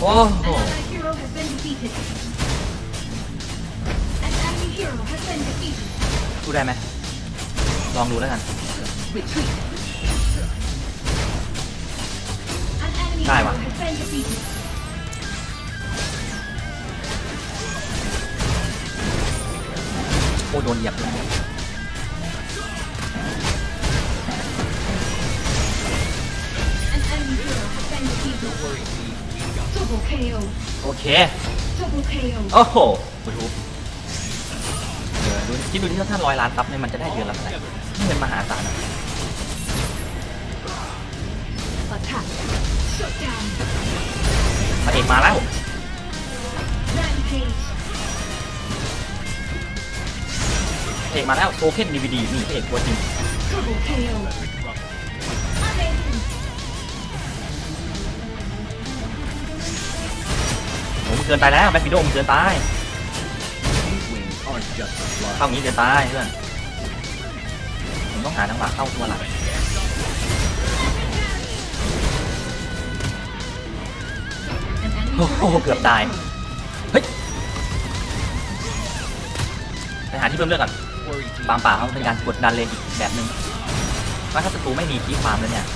โอ้ดูได้ไหมลองดูแล้วกันได้ปะโอ้โดนเหยียบเลย Double KO. โอเค Double KO. โอ้โหดูทูบเออดูคิดดูที่ถ้าร้อยล้านซับเนี่ยมันจะได้เดือนละเท่าไหร่นี่เป็นมหาศาลนะ Attack. Shut down. พระเอกมาแล้ว Rampage. พระเอกมาแล้วโทเค็นดีวีดีนี่พระเอกตัวจริง Double KO. กินไปแล้วแบ็ควิดโอมเกินไป Wings aren't just a fly. เข้างี้เกินไปเพื่อนผมต้องหาจังหวะเข้าตัวหลักโอ้โหเกือบตายเฮ้ยไปหาที่เพิ่มเลือดก่อน Worry team. ฟาร์มป่าเขาเป็นการกดดันเลนอีกแบบหนึ่งว่าถ้าศัตรูไม่มีคีฟามแล้วเนี่ย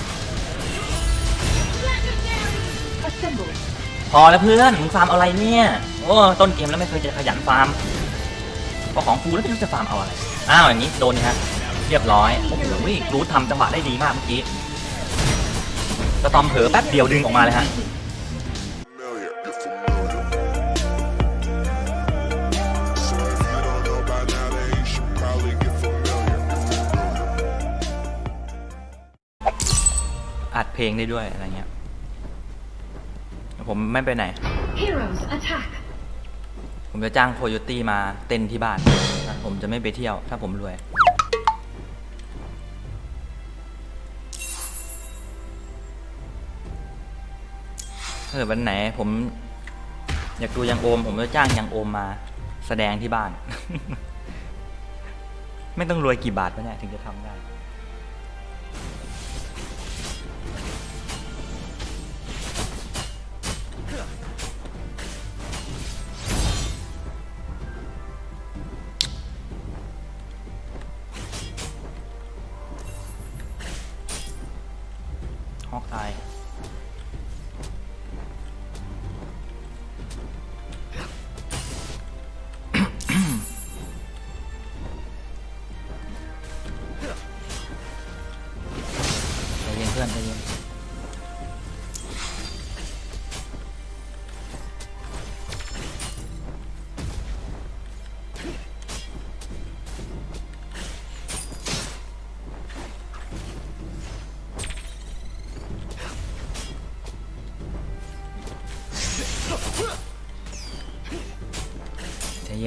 Assemble. พอแล้วเพื่อนมึงฟาร์มเอาอะไรเนี่ยโอ้ต้นเกมแล้วไม่เคยจะขยันฟาร์มพอของกูแล้วไม่รู้จะฟาร์มเอาอะไรอ้าวอย่างนี้โดนนี่ฮะเรียบร้อยโอ้โหรู้ทำจังหวะได้ดีมากเมื่อกี้สตอมเผลอแป๊บเดียวดึงออกมาเลยฮะอัดเพลงได้ด้วยอะไรเงี้ย ผมไม่ไปไหน Heroes attack. ผมจะจ้างโคโยตี้มาเต้นที่บ้านนะผมจะไม่ไปเที่ยว ถ้าผมรวย ถ้าเกิดวันไหนผม อยากดูยังโอม ผมจะจ้างยังโอมมาแสดงที่บ้าน ไม่ต้องรวยกี่บาทวะเนี่ยถึงจะทำได้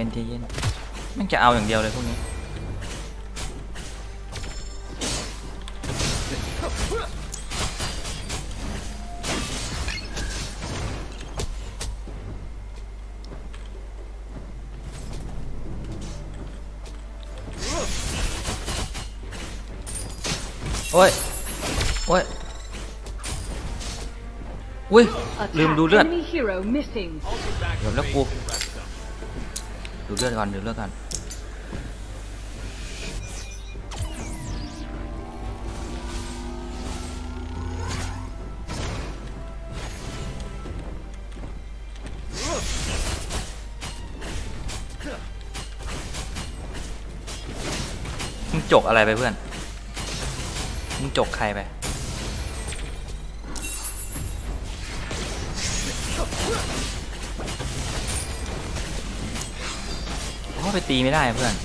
นใจเย็นมันจะเอาอย่างเดียวเลยพวกนี้โอ้ย โอ้ยอุ้ย ลืมดูเลือด Enemy hero missing. เดี๋ยวแล้วกู ดูเลือดก่อนดูเลือดก่อนมึงจกอะไรไปเพื่อน มึงจกใครไป เขาไปตีไม่ได้เพื่อน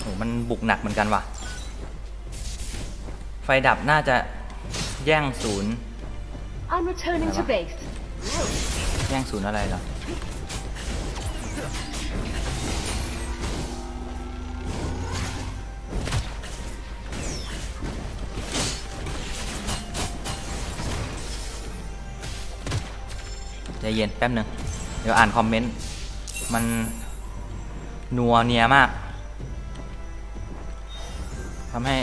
โหมันบุกหนักเหมือนกันว่ะ ไฟดับน่าจะแย่งศูนย์ I'm returning to base. แย่งศูนย์อะไรเหรอ เย็นแป๊บหนึ่งเดี๋ยวอ่านคอมเมนต์ มันนัวเนียมากทำให้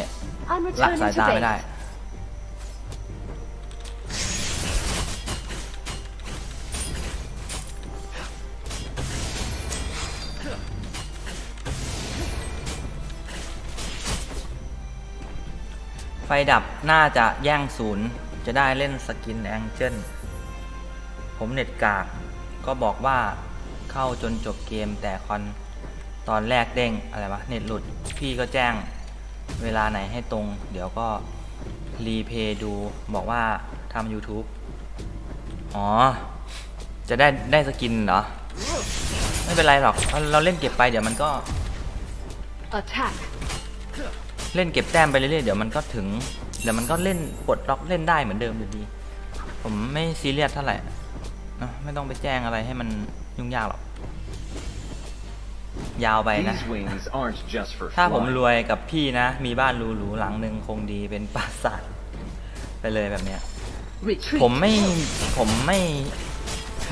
I'm ละ returning สาย to ตาไม่ได้ base. ไฟดับน่าจะแย่งศูนย์ จะได้เล่นสกินแองเจิล ผมเน็ตกาก ก็บอกว่าเข้าจนจบเกมแต่คอนตอนแรกเด้งอะไรวะเน็ตหลุด พี่ก็แจ้งเวลาไหนให้ตรง เดี๋ยวก็รีเพย์ดูบอกว่าทำ YouTube อ๋อ จะได้ได้สกินเหรอ ไม่เป็นไรหรอก เราเราเล่นเก็บไปเดี๋ยวมันก็ Attack. เล่นเก็บแต้มไปเรื่อยๆเดี๋ยวมันก็ถึง เดี๋ยวมันก็เล่นปลดล็อกเล่นได้เหมือนเดิมอยู่ดี ผมไม่ซีเรียสเท่าไหร่เนอะไม่ต้องไปแจ้งอะไรให้มันยุ่งยากหรอก ยาวไปนะ These wings aren't just for ถ้าผม flying. รวยกับพี่นะ มีบ้านหรูๆหลังหนึ่งคงดีเป็นปราสาทไปเลยแบบเนี้ย Retreat. ผมไม่ ผมไม่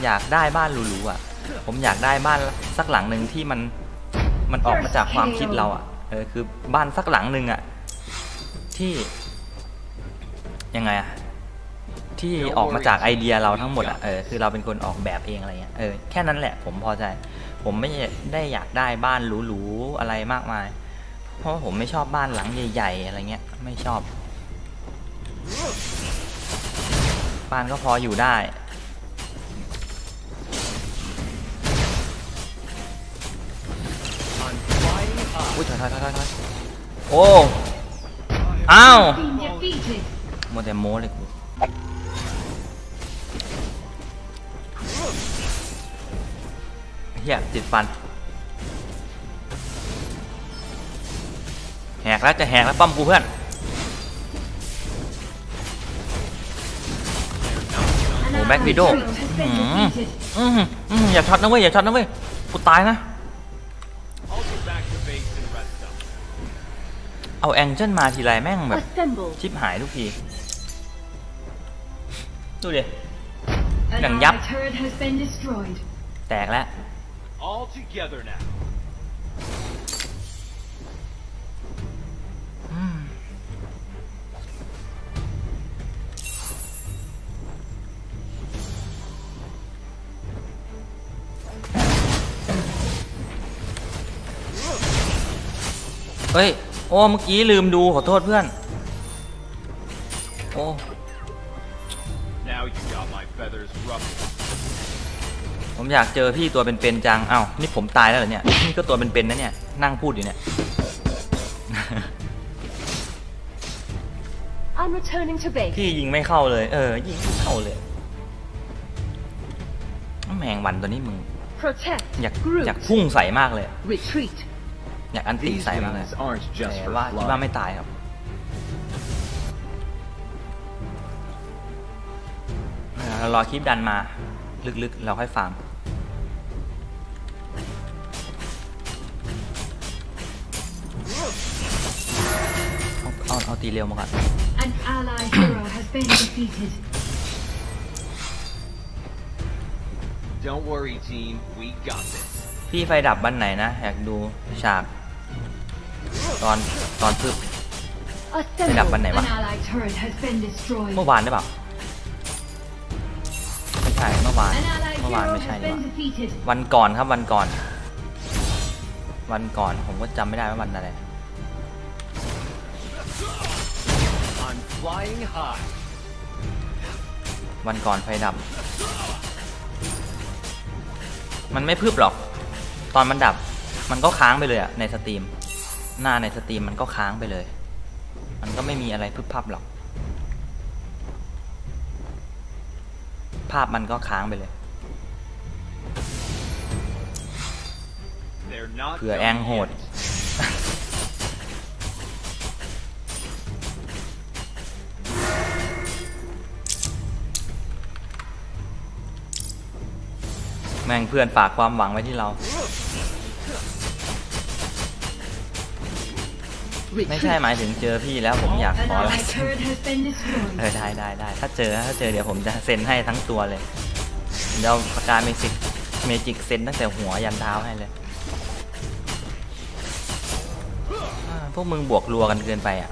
อยากได้บ้านหรูๆอะ ผมอยากได้บ้านสักหลังหนึ่งที่มัน มันออกมาจากความคิดเราอะ เออคือบ้านสักหลังหนึ่งอะ ที่ยังไงอะ ที่ออกมาจากไอเดียเราทั้งหมดอะเออคือเราเป็นคนออกแบบเองอะไรเงี้ยเออแค่นั้นแหละผมพอใจ ผมไม่ได้อยากได้บ้านหรูๆอะไรมากมาย เพราะว่าผมไม่ชอบบ้านหลังใหญ่ ๆ อะไรเงี้ยไม่ชอบ บ้านก็พออยู่ได้ I'm flying high. อุ้ยถอยถอยถอยถอยถอยโอ้ อ้าว Been defeated. มัวแต่โม้เลยกู เฮียติดฟัน แหกแล้วจะแหกแล้วป้อมกูเพื่อน An Oh, back ally video. turret has been Mm. defeated. อืมอืมอย่าช็อตนะเว้ย อย่าช็อตนะเว้ย กูตายนะ I'll go back to base and rest up. เอาแองเจิลมาทีไรแม่งแบบ Assemble. ชิบหายทุกที ดูดิ An Gần ally giáp. turret has been destroyed. แตกแล้ว All together now. เฮ้ย โอ้ เมื่อกี้ลืมดูขอโทษเพื่อน โอ้ ผมอยากเจอพี่ตัวเป็นๆจัง เอ้า นี่ผมตายแล้วเหรอเนี่ย นี่ก็ตัวเป็นๆนะเนี่ย นั่งพูดอยู่เนี่ย I'm returning to base. พี่ยิงไม่เข้าเลย เออ ยิงไม่เข้าเลย แมงวันตัวนี้มึง Protect. อยาก Groot. อยากพุ่งใส่มากเลย Retreat. อยากอันตี These ใส่มากเลย wings aren't just แต่ for ว่าคิดว่า flying. ไม่ตายครับเออเรารอคลิปดันมา ลึกๆ เราค่อยฟา เอาเอาเอาตีเร็วมาก่อน An ally hero has been defeated. Don't worry, team. We got this. พี่ไฟดับวันไหนนะ อยากดูฉาก ตอนตอนพึบ Assemble. đập bên này An mà. ally turret has been destroyed. เมื่อวานได้เปล่าไม่ใช่เมื่อวาน An ally เมื่อวาน hero ไม่ใช่ has ดีกว่า been defeated. วันก่อนครับวันก่อน วันก่อนผมก็จำไม่ได้ว่าวันอะไร วันก่อนไฟดับ มันไม่พึบหรอก ตอนมันดับ มันก็ค้างไปเลยอะในสตรีม หน้าในสตรีมมันก็ค้างไปเลย มันก็ไม่มีอะไรพึบพับหรอก ภาพมันก็ค้างไปเลย They're not เผื่อ done แองโหด ม่งเพื่อนฝากความหวังไว้ที่เรา ไม่ใช่ Retreat. หมายถึงเจอพี่แล้วผมอยาก An ขอลาย ally เซ็น turret has been เอ destroyed. อได้ได้ได้ถ้าเจอถ้าเจอเดี๋ยวผมจะเซ็นให้ทั้งตัวเลยเดี๋ยวปากกาเมจิกเมจิกเซ็นตั้งแต่หัวยันเท้าให้เลยอ่าพวกมึงบวกรัวกันเกินไปอะ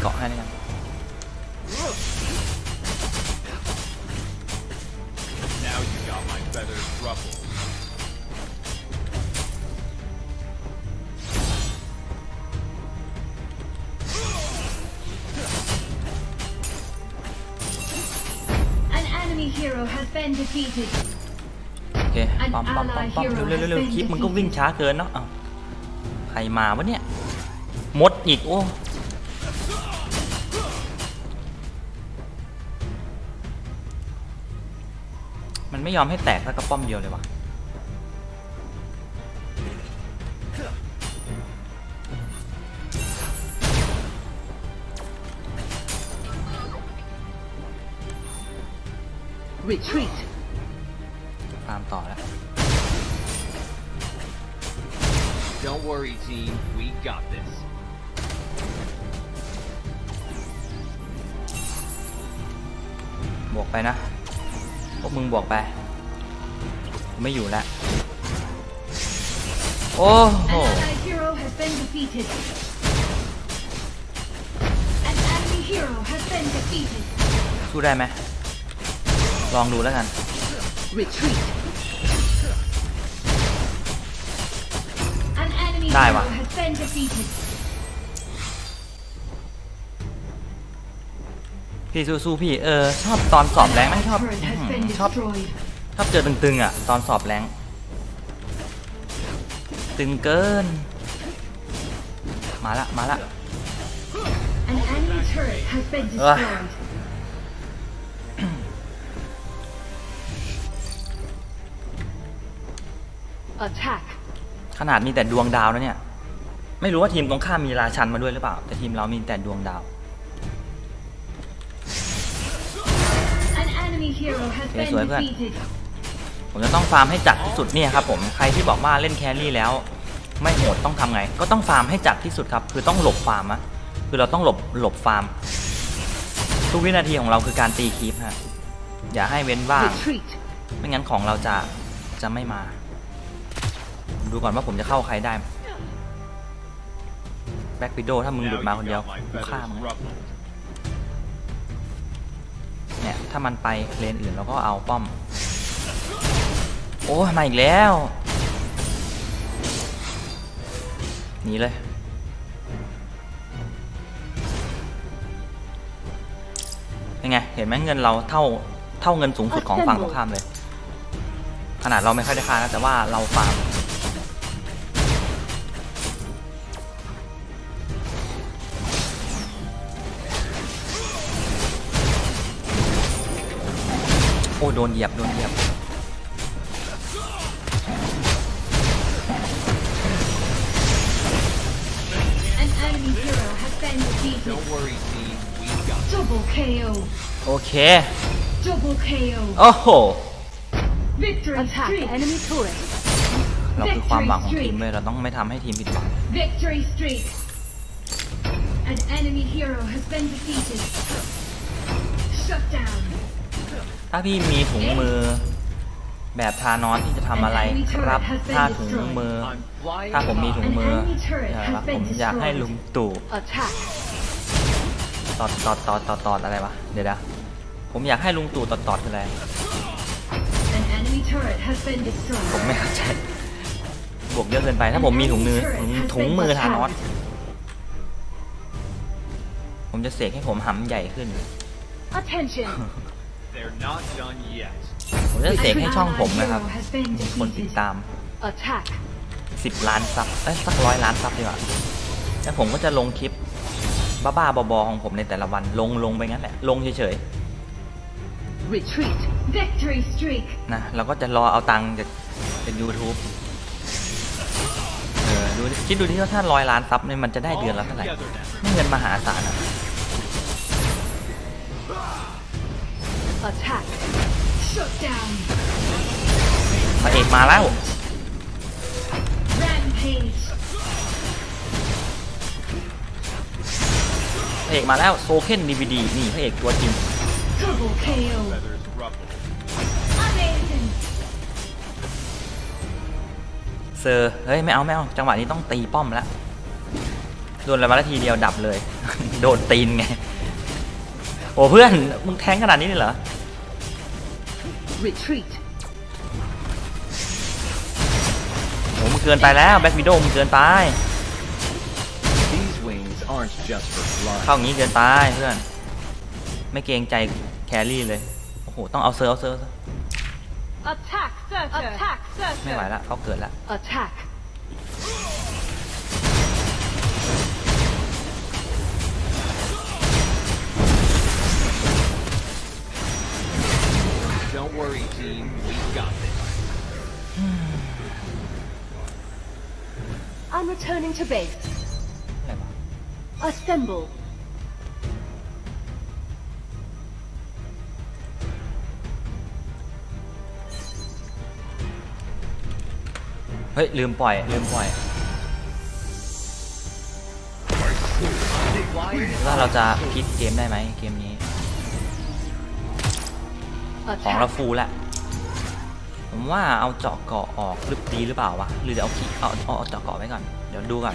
เกาะให้แล้วกัน feathers ruffled. อัน enemy hero has been defeated โอเคปั๊มปั๊มปั๊มปั๊มเร็วเร็วเร็วคลิปมันก็วิ่งช้าเกินเนาะเอ้าใครมาวะเนี่ย มดอีกโอ้ ยอมให้แตกสักกระป้อมเดียวเลยวะ Retreat. ตามต่อแล้ว Don't worry, team. We got this. บวกไปนะ พวกมึงบวกไปกู ไม่อยู่แล้วโอ้โห An allied hero has been defeated An enemy hero has been defeated สู้ได้ไหมลองดูแล้วกัน Retreat. An enemy Đây hero mà. has been defeated พี่สู้ๆพี่เออชอบตอนสอบแรงไหม An ชอบ turret อื้อ has หือ been ชอบ destroyed ชอบเจอตึงๆอะ ตอนสอบแรงตึงเกิน มาละ มาละ An enemy turret has been Ugh. destroyed Attack. ขนาดมีแต่ดวงดาวนะเนี่ย ไม่รู้ว่าทีมตรงข้ามมีราชันมาด้วยหรือเปล่า แต่ทีมเรามีแต่ดวงดาว An enemy hero has Kìa, been sủi quá. defeated ผมจะต้องฟาร์มให้จัดที่สุดเนี่ยครับผมใครที่บอกว่าเล่นแครี่แล้ว ไม่โหดต้องทำไง ก็ต้องฟาร์มให้จัดที่สุดครับ คือต้องหลบฟาร์มอะคือเราต้องหลบหลบฟาร์ม ทุกวินาทีของเราคือการตีคีปฮะอย่าให้เว้นว่าง Retreat. ไม่งั้นของเราจะจะไม่มา ดูก่อนว่าผมจะเข้าใครได้แบ็กวิดโดถ้ามึงหลุด Now มา you คนเดียว got my กูฆ่า feathers มึง ruffled. เนี่ยถ้ามันไปเลนอื่นเราก็เอาป้อม โอ้มาอีกแล้วหนีเลย เป็นไง เห็นไหมเงินเราเท่าเท่าเงินสูงสุดของฝั่งตรงข้ามเลย ขนาดเราไม่ค่อยได้ค่านะแต่ว่าเราฟาร์มโอ้โดนเหยียบ โดนเหยียบ Don't worry, team. We got this. Double KO โอเค Double KO โอ้โห Victory Attack streak enemy turret. เราคือความหวังของทีมเลยเราต้องไม่ทำให้ทีมผิดหวัง Victory streak An enemy hero has been defeated Shut down ถ้าพี่มีถุงมือ แบบทานอสที่จะทำอะไรครับ ถ้าถุงมือ I'm flying ถ้าผมมีถุง high. มือเดี๋ยวนะผมอยากให้ลุงตู่ Attack. ตอดตอดตอดตอดตอดอะไรวะ เดี๋ยวนะผมอยากให้ลุงตู่ตอดตอดคืออะไร An enemy turret has been ผม destroyed ไม่เข้าใจ บวกเยอะเกินไป ถ้าผมมีถุงมือถุงถุงมือทานอสผมจะเสกให้ผมหำใหญ่ขึ้น Attention. They're not done yet. ผมจะเสกให้ช่องผมนะครับ Hero has been มีคนติด defeated ตาม Attack. 10 ล้านซับ เอ้ยสักร้อยล้านซับดีกว่า แล้วผมก็จะลงคลิป บ้าๆบอๆของผมในแต่ละวันลงลงไปงั้นแหละ ลงเฉย Retreat. Victory streak ๆนะเราก็จะรอเอาตังค์จากจาก YouTube เออดูดิคิดดูที่ว่าถ้าร้อยล้านซับเนี่ยมันจะได้เดือนละเท่าไหร่ Together now. ไม่เงินมหาศาลอะ Attack. Shut down พระเอกมาแล้ว Rampage ระเอกมาแล้วโซเคนดีวดีนี่พระเอกตัวจริง Double KO Feathers ruffled. Amazing เซอร์เฮ้ยไม่เอาไม่เอาจังหวะนี้ต้องตีป้อมแล้วโดนอะไรมาแล้วทีเดียวดับเลย โดนตีนไง โอ้เพื่อน มึงแทงขนาดนี้เลยเหรอ Retreat. โอ้มึงเกินไปแล้วแบ็ควิดโอมึงเกินไป These wings aren't just for flying. เข้าอย่างนี้เกินไปเพื่อน ไม่เกรงใจแครี่เลย โอ้โห ต้องเอาเซอร์เอาเซอร์ Attack Surtur. Attack ไม่ไหว Surtur. ละเขาเกิดละ Attack. Don't worry, team. We got this. I'm returning to base. อะไรวะ Assemble. เฮ้ย ลืมปล่อย ลืมปล่อยว่าเราจะพลิกเกมได้ไหมเกมนี้ ของเรา Attack. ฟูลแล้วผมว่าเอาเจาะเกาะออกหรือดีหรือเปล่าวะหรือเดี๋ยวเอาคิเอาเอาเอาเจาะเกาะไว้ก่อน เดี๋ยวดูก่อน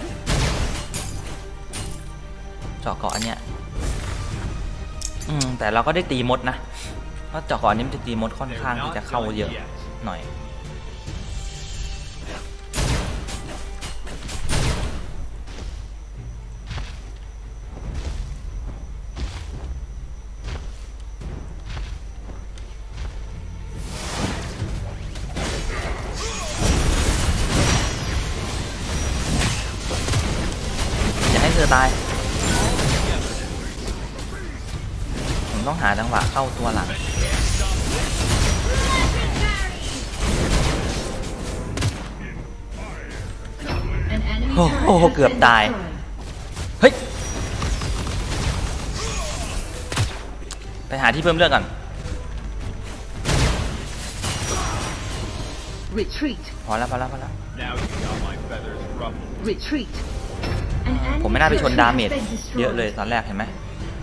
เจาะเกาะอันเนี้ยอืมแต่เราก็ได้ตีมดนะเพราะเจาะเกาะอันนี้มันจะตีมดค่อนข้างที่จะเข้าเยอะหน่อย An enemy Oh, turret oh, has เกือบ been ตาย destroyed. เฮ้ย ไปหาที่เพิ่มเลือดก่อน Retreat. พอแล้วพอแล้วพอแล้ว Now you got my feathers ruffled. Retreat. An enemy ผมไม่น่าไปชน turret ดา has เมจ been destroyed. เยอะเลยตอนแรกเห็นไหม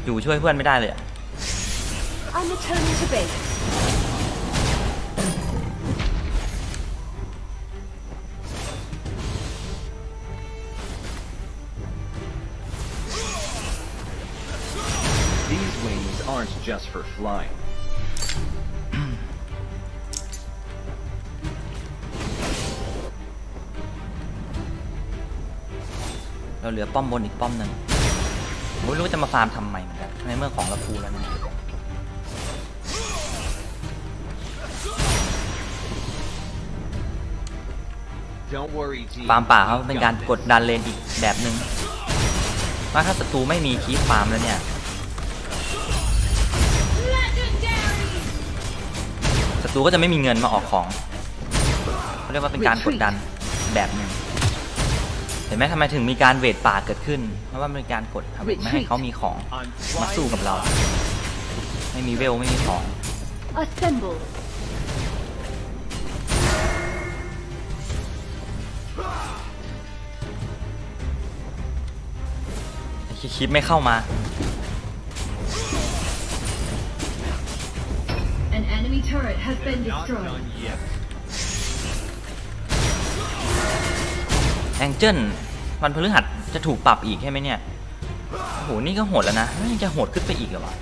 อยู่ช่วยเพื่อนไม่ได้เลยอะ I'm returning to base. For flying. เรา เหลือป้อมบนอีกป้อมหนึ่งผมไม่รู้ว่าจะมาฟาร์มทำไมเหมือนกันในเมื่อของเราฟูลแล้วนะ Don't worry, team. ฟาร์มป่าเขา We เป็น got การ this. กดดันเลนอีกแบบหนึ่งว่าถ้าศัตรูไม่มีคีฟฟาร์มแล้วเนี่ย ศัตรูก็จะไม่มีเงินมาออกของเขาเรียกว่าเป็นการกดดันแบบหนึ่งเห็นไหมทำไมถึงมีการเวทป่าเกิดขึ้น เพราะว่ามันเป็นการกดทำไม่ให้เขามีของ I'm มาสู้ flying กับเรา ไม่มีเวลไม่มีของ Assemble. คิดไม่เข้ามา enemy turret has been destroyed. แองเจิลวันพฤหัสจะถูกปรับอีกใช่ไหมเนี่ย โอ้โห นี่ก็โหดแล้วนะยังจะโหดขึ้นไปอีกเหรอวะ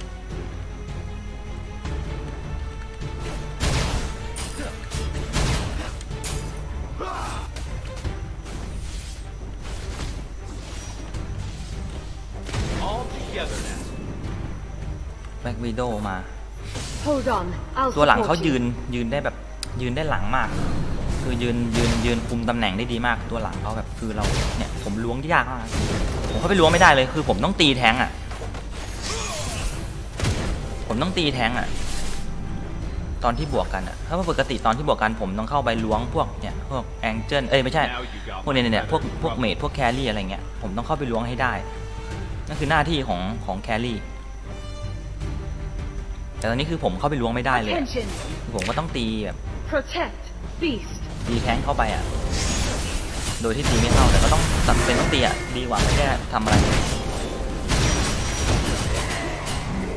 แบ็กวีโดมา ตัวหลัง support เขายื you. นยืนได้แบบยืนได้หลังมาก คือยืนยืนยืนคุมตำแหน่งได้ดีมาก ตัวหลังเขาแบบคือเราเนี่ยผมล้วงยากมากผมเข้าไปล้วงไม่ได้เลยคือผมต้องตีแทงอะ ผมต้องตีแทงอะ ตอนที่บวกกันอะถ้าว่าปกติตอนที่บวกกันผมต้องเข้าไปล้วงพวกเนี่ยพวกแองเจิลเอ้ยไม่ใช่ Now you got พวก my เนี่ยเนี่ยพวก feathers พวกเม ruffled. ดพวกแครี่อะไรเงี้ยผมต้องเข้าไปล้วงให้ได้นั่นคือหน้าที่ของของแครี่ แต่ตอนนี้คือผมเข้าไปล้วงไม่ได้เลยอะ Attention. ผมก็ต้องตีแบบ Protect. Beast. ตีแทงเข้าไปอะ โดยที่ตีไม่เข้าแต่ก็ต้องจำเป็นต้องตีอะ ดีกว่าไม่ได้ทำอะไร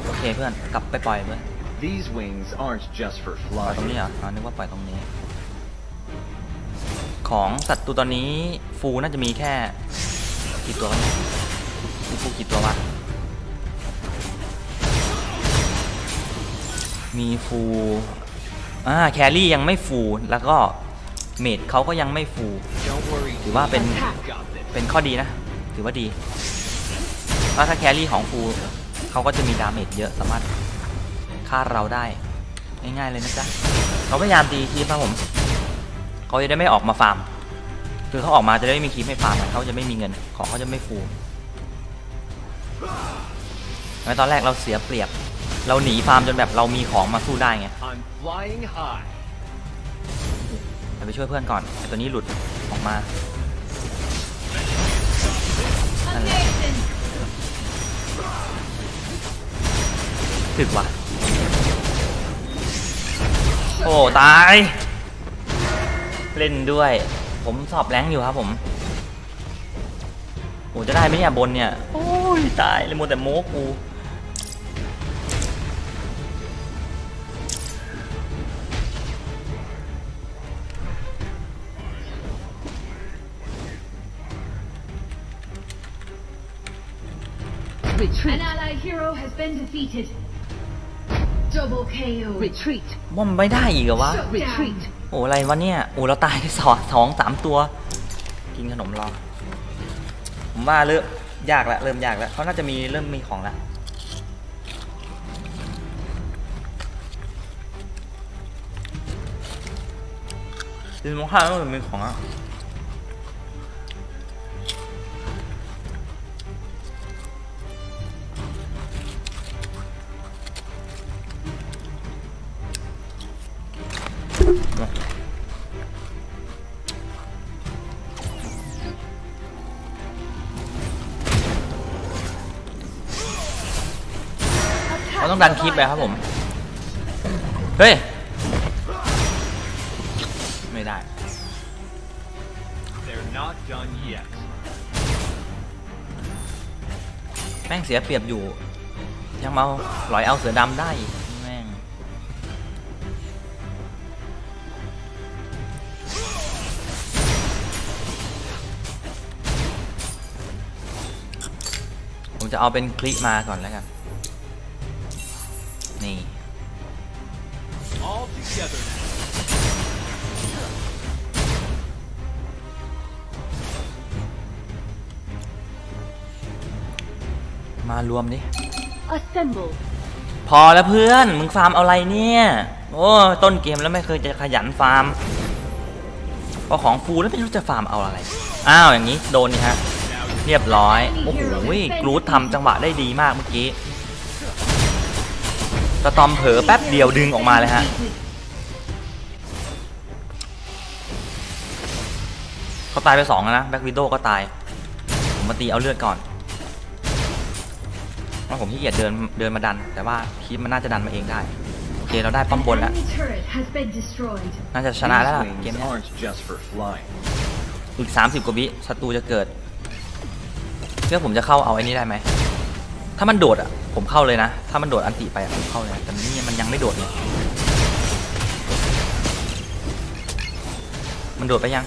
โอเคเพื่อน กลับไปปล่อยเพื่อน These wings aren't just for ปล่อยตรง flying. นี้เหรออ๋อนึกว่าปล่อยตรงนี้ ของสัตว์ตัวตอนนี้ฟูน่าจะมีแค่ กี่ตัวกันเนี่ยมีฟู อ่าแครี่ยังไม่ฟูแล้วก็เมดเขาก็ยังไม่ฟูถือว่าเป็นเป็นข้อดีนะ ถือว่าดีเพราะถ้าแครี่ของฟูเขาก็จะมีดาเมจเยอะสามารถฆ่าเราได้ ง่ายๆเลยนะจ๊ะเขาพยายามตีคีปครับผมเขาจะได้ไม่ออกมาฟาร์มคือเขาออกมาจะได้ไม่มีคีปให้ฟาร์มเขาจะไม่มีเงินของเขาจะไม่ฟูแล้ตอนแรกเราเสียเปรียบ เราหนีฟาร์มจนแบบเรามีของมาสู้ได้ไง I'm flying high. เดี๋ยวไปช่วยเพื่อนก่อนไอตัวนี้หลุดออกมา Amazing. ถึกว่ะ โอ้ ตาย เล่นด้วย ผมสอบแรงค์อยู่ครับผมโอ้จะได้ไหมเนี่ยบนเนี่ย โอ้ย ตายเลยมัวแต่โม้กู An Retreat. allied hero has been defeated. Double KO. Retreat. ว่ามันไม่ได้อีกเหรอวะ Shut down. Retreat. โอ้อะไรวะเนี่ยโอ้เราตายไปสองสองสามตัว กินขนมรอผมว่าเริ่มยากแล้วเริ่มยากแล้วเขาน่าจะมีเริ่มมีของแล้วดินมองข้างแล้วมันมีของอะ เราต้องดันคลิปไปครับผม เฮ้ย ไม่ได้ They're not done yet. แม่งเสียเปรียบอยู่ ยังมาหลอยเอาเสือดำได้อีกแม่ง ผมจะเอาเป็นคลิปมาก่อนแล้วกันนี่ together now. มารวมดิ Assemble. พอแล้วเพื่อน มึงฟาร์มเอาอะไรเนี่ย โอ้ต้นเกมแล้วไม่เคยจะขยันฟาร์ม พอของฟูแล้วไม่รู้จะฟาร์มเอาอะไร อ้าวอย่างนี้โดนนี่ฮะ เรียบร้อย โอ้โหกรูดทำจังหวะได้ดีมากเมื่อกี้สตอมเผลอแป๊บเดียวดึงออกมาเลยฮะ เขาตายไปสองแล้วนะแบ็กวิดโดก็ตาย ผมมาตีเอาเลือดก่อนเพราะผมขี้เกียจเดินเดินมาดัน แต่ว่าคีปมันน่าจะดันมาเองได้ โอเคเราได้ป้อม An บนแล้ว enemy turret has been destroyed. น่าจะชนะแล้วล่ะ These เกม wings เนี้ย aren't just for flying. อีก 30 กว่าวิศัตรูจะเกิดเพื่อผมจะเข้าเอาไอ้นี้ได้ไหม ถ้ามันโดดอะ ผมเข้าเลยนะ ถ้ามันโดดอันติไปอะผมเข้าเลยนะแต่นี่มันยังไม่โดดเนี่ยมันโดดไปยัง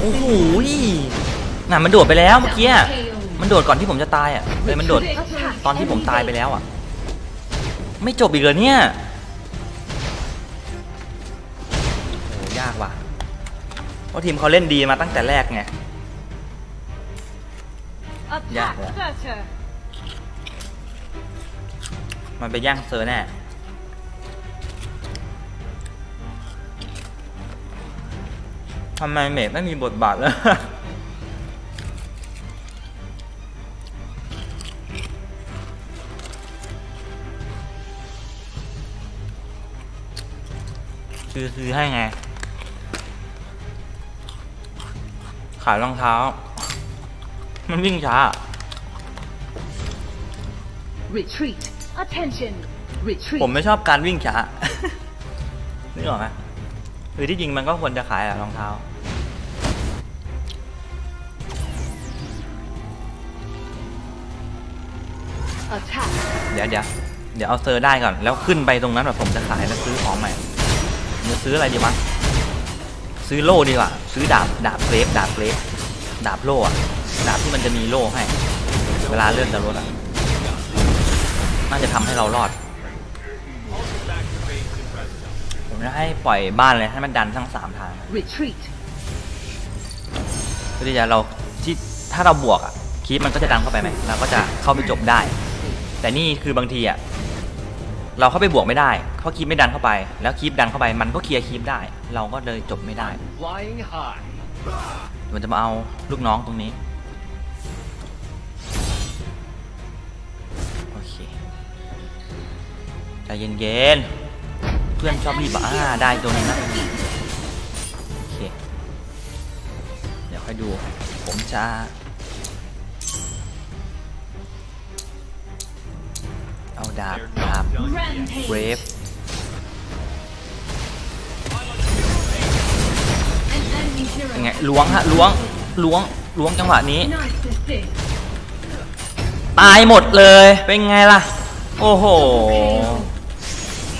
โอ้โหน่ะมันโดดไปแล้วเมื่อกี้ มันโดดก่อนที่ผมจะตายอะเลยมันโดดตอนที่ผมตายไปแล้วอะ ไม่จบอีกเหรอเนี่ยโหยากว่ะ เพราะทีมเขาเล่นดีมาตั้งแต่แรกไง ยากเลยมันไปย่างเซอร์แน่ ทำไมเมดไม่มีบทบาทเลยคือคือให้ไง ขายรองเท้า มันวิ่งช้า Retreat. Attention. Retreat. ผมไม่ชอบการวิ่งช้านึกออกไหม คือที่จริงมันก็ควรจะขายอะรองเท้า Attack. เดี๋ยวเดี๋ยวเดี๋ยวเอาเซอร์ได้ก่อน แล้วขึ้นไปตรงนั้นแบบผมจะขายแล้วซื้อของใหม่จะซื้ออะไรดีวะซื้อโล่ดีกว่า ซื้อดาบดาบเกรฟดาบเกรฟดาบโล่อะดาบที่มันจะมีโล่ให้ เวลาเลื่อนจะลดอะน่าจะทำให้เรารอด ผมจะให้ปล่อยบ้านเลยให้มันดันทั้งสามทาง Retreat. เพื่อที่จะเราที่ถ้าเราบวกอะคีปมันก็จะดันเข้าไปไหมเราก็จะเข้าไปจบได้ แต่นี่คือบางทีอะเราเข้าไปบวกไม่ได้เพราะคีปไม่ดันเข้าไป แล้วคีปดันเข้าไปมันก็เคลียร์คีปได้ เราก็เลยจบไม่ได้ Flying high. มันจะมาเอาลูกน้องตรงนี้โอเคใจเย็นๆ เพื่อนชอบรีบอะอ่าได้ตัวหนึงนะโอเคเดี๋ยวค่อยดู ผมจะเอาดาบดาบ Rampage. เวฟ An enemy hero เป็นไงล้วงฮะล้วงล้วงล้วงจังหวะนี้ Nice assist. ตายหมดเลยเป็นไงล่ะ โอ้โห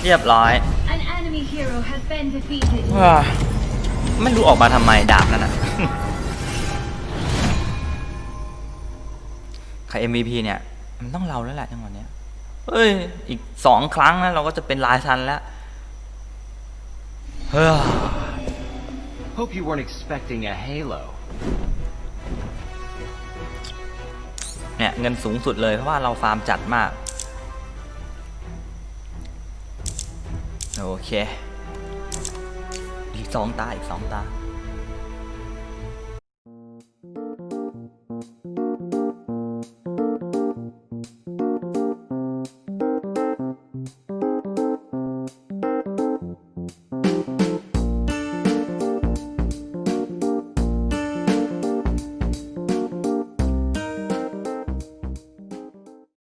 เรียบร้อย An enemy hero has been defeated. ว้าไม่รู้ออกมาทำไมดาบนั่นน่ะ ใคร MVP เนี่ย มันต้องเราแล้วแหละจังหวะเนี้ยเฮ้ย อีกสองครั้งนะเราก็จะเป็นลายชันแล้วเฮ้ย Hope you weren't expecting a halo. เนี่ยเงินสูงสุดเลยเพราะว่าเราฟาร์มจัดมาก โอเค อีกสองตา อีกสองตา